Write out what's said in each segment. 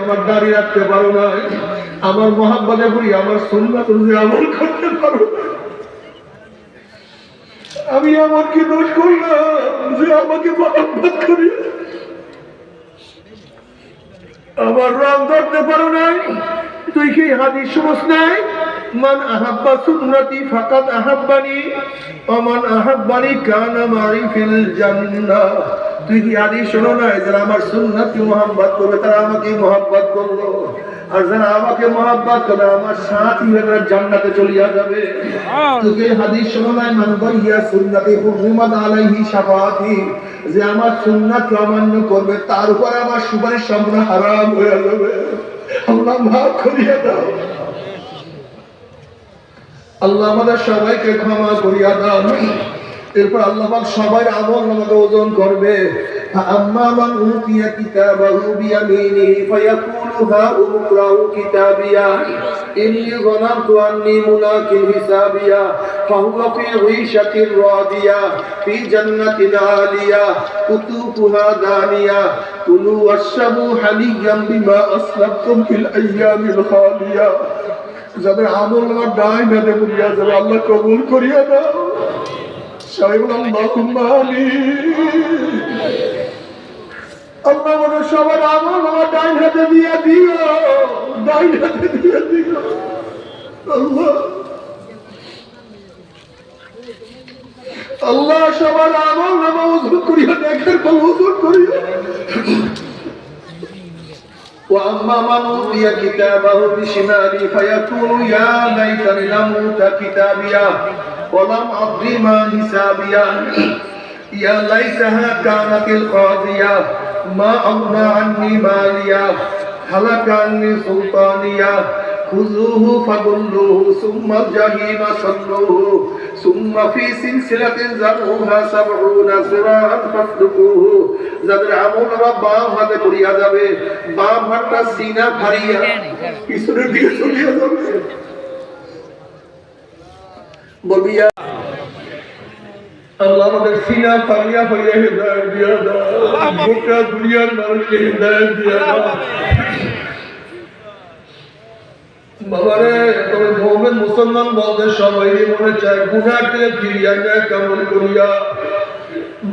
আমার দাঁড়িয়ে রাখতে পারো না আমার মহাব্বাদে করি, আমার সুন্নাত অনুযায়ী আমল করতে পারো আমি আমার কি দোষ করলাম যে আমাকে মহাব্বত করি? আমার রং ধরতে পারো নাই, তুই কি হাদিস শুনস নাই? মান আহাব্বা সুন্নতি ফাকাত আহাব্বানি, অমান আহাব্বানি কানা মারি ফিল জান্নাহ। তুই কি হাদিস শোনো নাই? যারা আমার সুন্নতি মোহাম্মত করবে তারা আমাকে মোহাম্মত করল। আর যারা আমাকে মোহাম্মত করবে আমার সাথী হয়ে তারা জান্নাতে চলিয়া যাবে। তুই হাদিস শোনো নাই? মান বাইয়া সুন্নতি হুরমাত আলাইহি শাফাআতি। যে আমার সুন্নাতকে অমান্য করবে তার উপর আমার সুপারিশ সম্পূর্ণ হারাম হয়ে যাবে। আল্লাহ মাফ করিয়া দাও। আল্লাহ আমাদের সবাইকে ক্ষমা করিয়া দাও। এরপর আল্লাহ সবাই আমল আমাকে ওজন করবে। যাদের আমল আমার ডাই হাতে মুড়িয়া যাবে আল্লাহ কবুল করিয়া দাও। সবাই বলে আল্লাহুম্মা আমিন আল্লাহ আমাদের সবার আমল আমার ডাইন হাতে দিয়ে দিও ডাইন হাতে দিয়ে দিও আল্লাহ আল্লাহ সবার আমল নামা উজুর করিয়া দেখের পর উজুর করিয়া وأما من أوتي كتابه بشماله فيقول يا ليتني لم أوت كتابيا ওয়ালাম আদরি মা হিসাবিয়া। ইয়া লাইসাহা কানাতিল কাদিয়া মা আগনা আন্নি মালিয়া হালাকা আন্নি সুলতানিয়া। খুজুহু ফাগুল্লুহু সুম্মা জাহিমা সাল্লুহু সুম্মা ফি সিলসিলাতিন যারউহা সাবউনা সিরাআত ফাসলুকুহু যাদের আমল বা বাম হাতে করিয়া যাবে বাম হাতটা সিনা ফাড়িয়া হ্যাঁ, হ্যাঁ, হ্যাঁ। পিছনের যাবে। বলবি আল্লাহ আমাদের সিনা ফাড়িয়া ফাড়িয়া হেদায়ত দিয়া দাও। গোটা দুনিয়ার মানুষকে হেদায়ত দিয়া দাও। বাবারে তবে মোহাম্মদ মুসলমান বলতে সবাই মনে চায় থেকে ফিরিয়া যায় কেমন করিয়া।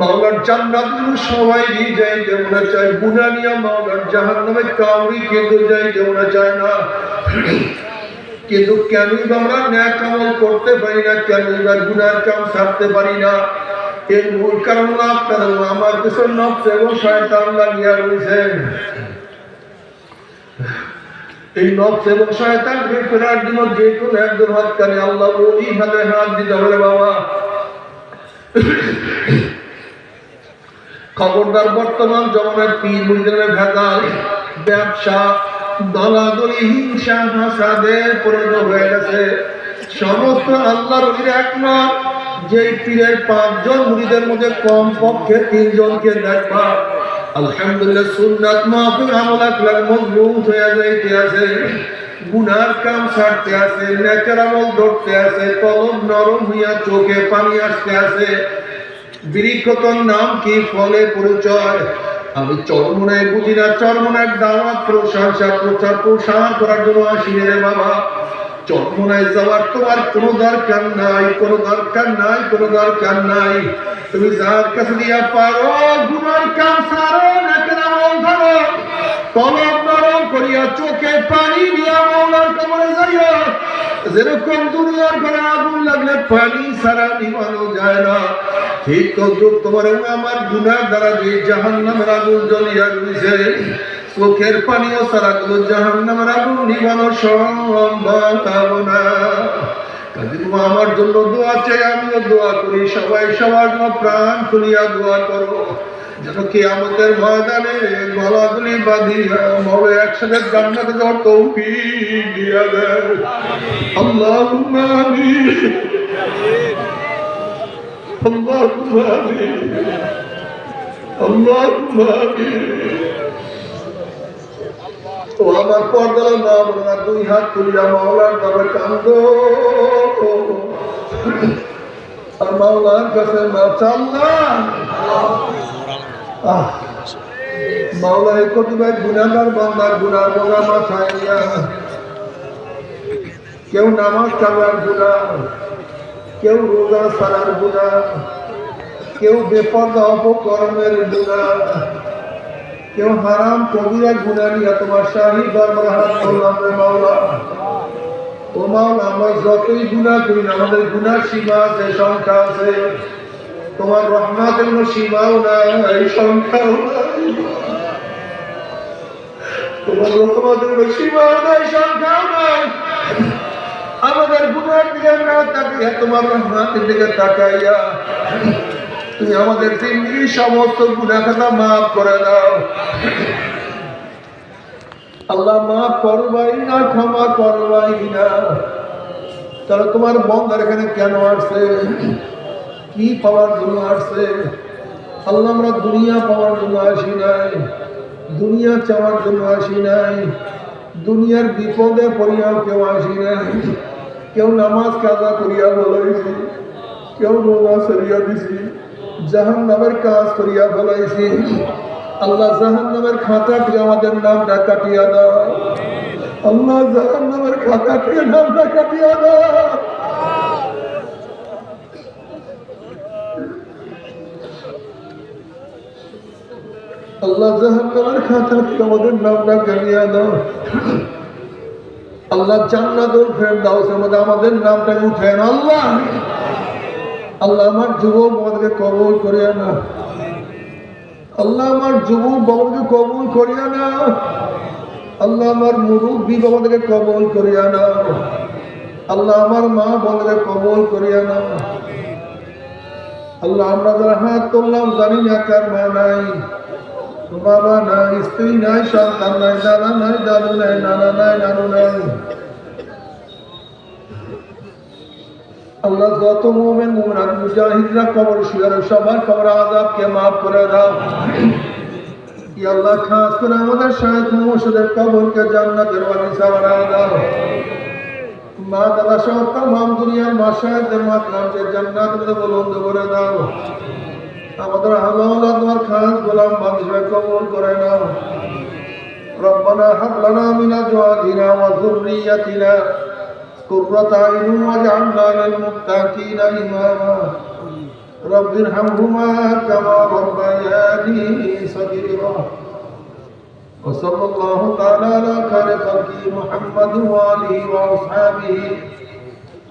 মাওলার জান্নাত সবাই নিয়ে যাইতে মনে চায় গুনা নিয়া মাওলার জাহান নামে কাউরি কিন্তু যাইতে মনে চায় না। কিন্তু কেনই বা আমরা ন্যায় কামল করতে পারি না কেনই বা গুনার কাম ছাড়তে পারি না। এর মূল কারণ আপনার আমার পিছনে নফস এবং শয়তান লাগিয়া রয়েছেন। এই নফস এবং শয়তান ফেরার জন্য যে কোনো একজন হাত কানে আল্লাহ ওই হাতে হাত দিতে হবে বাবা। খবরদার বর্তমান জমানার পীর মুরিদের ভেদাল, ব্যবসা দলাদলি, হিংসা হাসাদের পরিণত হয়ে গেছে। সমস্ত আল্লাহর যে পীরের পাঁচজন মুরিদের মধ্যে কম পক্ষে তিনজনকে দেখবা আলহামদুলিল্লাহ, সুন্নাত মাহফিল মজবুত হয়ে যাইতে আছে। গুনার কাম ছাড়তে আছে নেচার আমল ধরতে আছে, কলম নরম হইয়া চোখে পানি আসতে আছে। বৃক্ষতর নাম কি? ফলে পরিচয়। আমি চরমনায় বুঝি না, চরমনায় দাওয়াত প্রশংসা প্রচার, প্রসার করার জন্য আসি রে বাবা। চরমনায় যাওয়ার তোমার কোনো দরকার নাই, কোনো দরকার নাই, কোনো দরকার নাই। তুমি যার কাছে দিয়া পারো গুনার কাম সারো, নাকের আমল ধরো। কলম নরম করিয়া চোখে পানি দিয়া মৌলার কবরে যাইও। যেরকম দুনিয়ার ঘরে আগুন লাগলে পানি সারা নিবানো যায় না। ঠিক তদ্রুপ তোমার আমার গুনার দ্বারা যে জাহান নামের আগুন জ্বলিয়া রয়েছে চোখের পানিও সারা গুলো জাহান নামের আগুন নিবানো সম্ভব না। আমার জন্য দোয়া চাই, আমিও দোয়া করি, সবাই সবার জন্য প্রাণ খুলিয়া দোয়া করো। যেন কি আমাদের ময়দানে গলাগুলি বাঁধিয়া মবে একসাথে জান্নাতে যাওয়ার তৌফিক দিয়া দেয়। আমিন। আল্লাহুম্মা আমিন আল্লাহুম্মা আমিন ও আমার পর্দার নাম না, দুই হাত তুলিয়া মাওলার নামে কান্দ আর মাওলার কাছে না চাল্লা মাওলাই কতিবাই গুনাগার বান্দার গুনার বোঝা মাথায় কেউ নামাজ কালার গুণা। কেউ রোজা সারার গুণা, কেউ বেপর্দা অপকর্মের গুণা, কেউ হারাম কবিরা গুণা নিয়ে তোমার শাহী দরবার করলাম রে মাওলা। ও মাওলা, আমরা যতই গুণা করি আমাদের গুণার সীমা আছে, সংখ্যা আছে। তোমার রহমাতের কোনো সীমাও নাই সংখ্যাও নাই। তোমার রহমতের কোনো সীমাও নাই, সংখ্যাও নাই। আমাদের গুণার দিকে না তাকিয়ে তোমার দিকে তাকাইয়া, তুমি আমাদের জিন্দগি সমস্ত গুণা মাফ করে দাও। আল্লাহ মাফ করবাই না, ক্ষমা করবাই না। তাহলে তোমার বন্ধার এখানে কেন আসছে? কি পাওয়ার জন্য আসছে? আল্লাহ, আমরা দুনিয়া পাওয়ার জন্য আসি নাই, দুনিয়া চাওয়ার জন্য আসি নাই, দুনিয়ার বিপদে পড়িয়াও কেউ আসি নাই। কেউ নামাজ কাজা করিয়া বলাইছি, কেউ রোজা সরিয়া দিছি জাহান নামের কাজ করিয়া বলাইছি। আল্লাহ জাহান নামের খাতা থেকে আমাদের নামটা কাটিয়া দাও। আল্লাহ জাহান নামের খাতা থেকে নামটা কাটিয়া দাও। আল্লাহ জাহান্নামের খাতা থেকে আমাদের নামটা কাটিয়া দাও। আল্লাহ জান্নাতুল ফেরদাউসের মধ্যে আমাদের নামটা উঠেন আল্লাহ। আল্লাহ আমার যুবক আমাদেরকে কবল করিয়া না আল্লাহ আমার যুবক বাবাকে কবল করিয়া না আল্লাহ আমার মুরব্বী বাবাদেরকে কবল করিয়া না আল্লাহ আমার মা বাবাদেরকে কবল করিয়া না আল্লাহ আমরা যারা হাত তুললাম জানি না কার মা নাই। বাবা নাই স্ত্রী নাই সন্তান নাই দাদা নাই দাদু নাই নানা নাই নানু নাই আল্লাহ যত মোমেন মোমেন মুজাহিদরা কবর শিয়ার সবার কবর আজাবকে মাফ করে দাও। আল্লাহ, খাস করে আমাদের শাহেদ মুর্শিদের কবরকে জান্নাতের বাগিচা বানায় দাও। মা দাদা সহ তাম দুনিয়ার মা শাহেদের মাতলামকে জান্নাতের বলন্দ করে দাও। আমাদের আল্লাহ তোমার খাস গোলাম মানুষের কবর করে নাও ربنا هب لنا من ازواجنا وذريتنا قرة أعين واجعلنا للمتقين إماما رب ارحمهما كما ربياني صغيرا وصلى الله تعالى على خير خلقه محمد وآله وأصحابه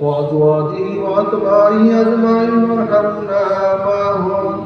وأزواجه وأتباعه أجمعين وارحمنا معهم